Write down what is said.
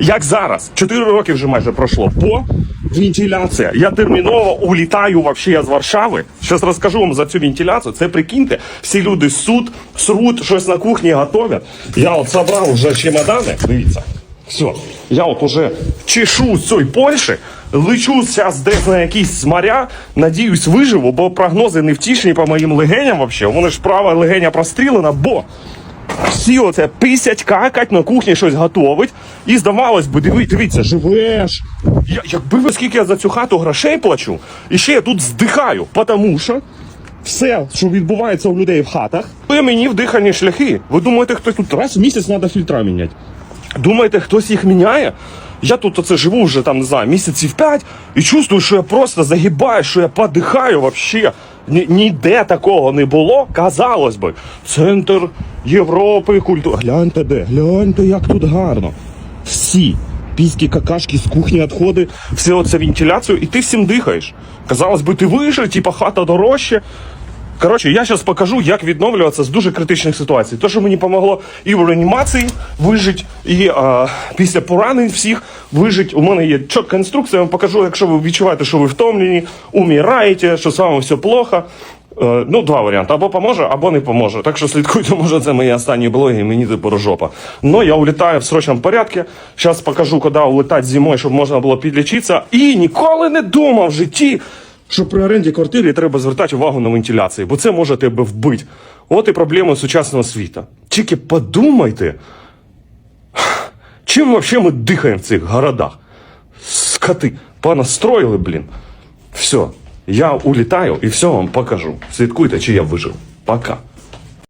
як зараз. Чотири роки вже майже пройшло. По вентиляція. Я терміново улітаю вообще з Варшави. Зараз розкажу вам за цю вентиляцію. Це прикиньте, всі люди суд, срут, щось на кухні готовять. Я от забрав вже чемодани. Дивіться. Все, я от уже чешу з цієї Польщі, лечу зараз десь на якісь моря, надіюсь, виживу, бо прогнози не втішні по моїм легеням вообще. Мене ж права легеня прострілена, бо всі оце писять, какать, на кухні щось готовить. І здавалось би, диви, дивіться, живеш. Я, якби ви скільки я за цю хату грошей плачу, і ще я тут здихаю, тому що все, що відбувається у людей в хатах, ви мені вдихані шляхи. Ви думаєте, хтось тут раз в місяць треба фільтра міняти? Думаєте, хтось їх міняє? Я тут оце живу вже там, не знаю, місяців п'ять і чувствую, що я просто загибаю, що я подихаю вообще. Ні, ніде такого не було. Казалось би, центр Європи, культури. Гляньте де, гляньте, як тут гарно. Всі піські какашки з кухні відходи, все оце вентиляцію, і ти всім дихаєш. Казалось би, ти вижив, типа хата дорожче. Коротше, я зараз покажу, як відновлюватися з дуже критичних ситуацій. То, що мені допомогло і в реанімації вижити, і а, після поранень всіх вижити. У мене є чітка інструкція, я вам покажу, якщо ви відчуваєте, що ви втомлені, умираєте, що з вами все плохо. Е, ну, два варіанти. Або поможе, або не поможе. Так що слідкуйте, може, це мої останні блоги, і мені тепер жопа. Но я улітаю в срочному порядку. Зараз покажу, куди улетати зимою, щоб можна було підлічитися. І ніколи не думав в житті, що при оренді квартири треба звертати увагу на вентиляцію, бо це може тебе вбити. От і проблема сучасного світу. Тільки подумайте, чим вообще ми дихаємо в цих городах? Скоти, понастроїли, блін. Все, я улітаю і все вам покажу. Слідкуйте, чи я вижив. Пока.